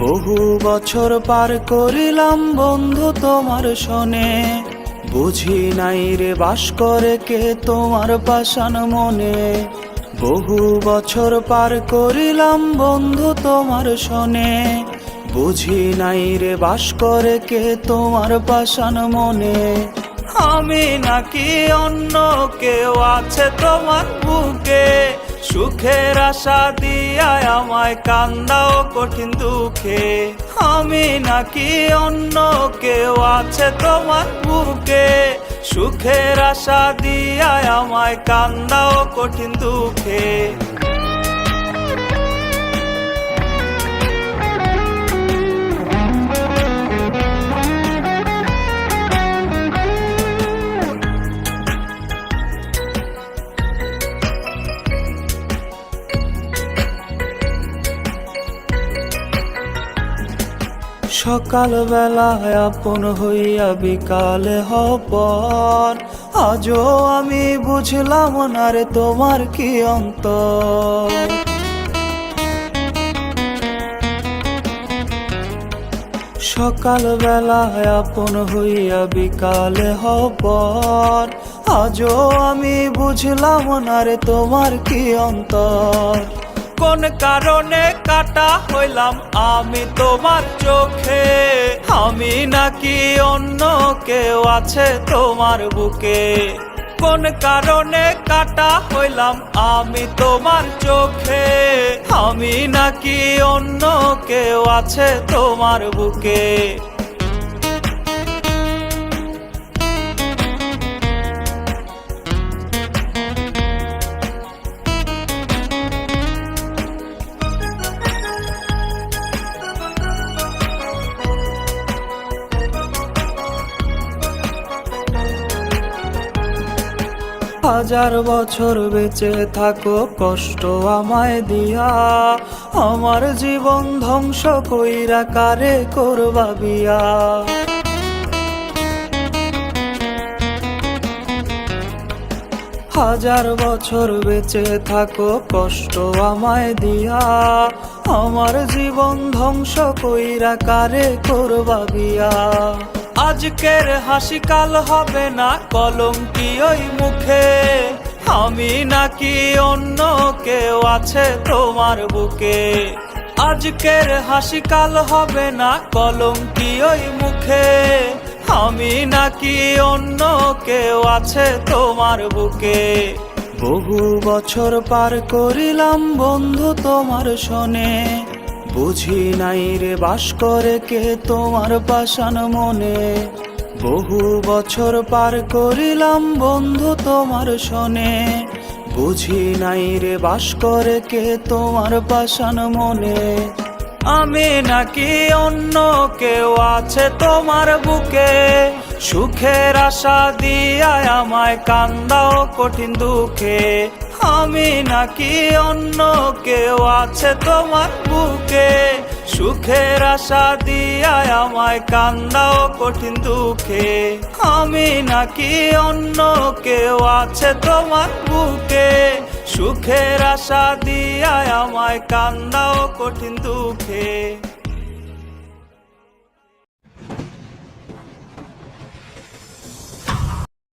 বহু বছর পার করিলাম বন্ধু তোমার শোনে বুঝি নাই রে বাস করে কে তোমার পাশান মনে। বহু বছর পার করিলাম বন্ধু তোমার শোনে বুঝি নাই রে বাস করে কে তোমার পাশান মনে। আমি নাকি অন্য কেউ আছে তোমার বুকে। সুখের আশা দিয়া আমায় কান্দাও কঠিন দুঃখে। আমি নাকি অন্য কেউ আছে তোমার বুকে। সুখের আশা দিয়া আমায় কান্দাও কঠিন দুঃখে। সকাল বেলায় আপন হইয়া বিকালে হপর আজও আমি বুঝলাম না রে, তোমার কি অন্তর? সকাল বেলায় আপন হইয়া বিকালে হপর আজও আমি বুঝলাম না রে, তোমার কি অন্তর? কোন কারণে কাটা হইলাম আমি তোমার চোখে? আমি নাকি অন্য কেউ আছে তোমার বুকে? কোন কারণে কাটা হইলাম আমি তোমার চোখে? আমি নাকি অন্য কেউ আছে তোমার বুকে? হাজার বছর বেঁচে থাকো, কষ্ট আমায় দিয়া। আমার জীবন ধ্বংস কইরা কারে করবা বিয়া? হাজার বছর বেঁচে থাকো, কষ্ট আমায় দিয়া। আমার জীবন ধ্বংস কইরা কারে করবা বিয়া? আজকের হাসি কাল হবে না, কলম কি ওই মুখে? আমি নাকি অন্য কেউ আছে তোমার বুকে? আজকের হাসি কাল হবে না, কলম কি ওই মুখে? আমি নাকি অন্য কেউ আছে তোমার বুকে? বহু বছর পার করিলাম বন্ধু তোমার শোনে। বুঝি নাই রে বাস করে কে তোমার পাশান মনে? বহু বছর পার করিলাম বন্ধু তোমার শোনে। বুঝি নাই রে বাস করে কে তোমার পাশান মনে? আমি নাকি অন্য কেউ আছে তোমার বুকে? সুখের আশা দিয়া আমায় কান্দাও কঠিন দুঃখে। আমি নাকি অন্য কেউ আছে তোমার বুকে? সুখের আশা দিয়া আমায় কান্দাও কঠিন দুঃখে। আমি নাকি অন্য কেউ আছে তোমার বুকে? সুখের আশা দিয়া আমায় কান্দাও কঠিন দুঃখে।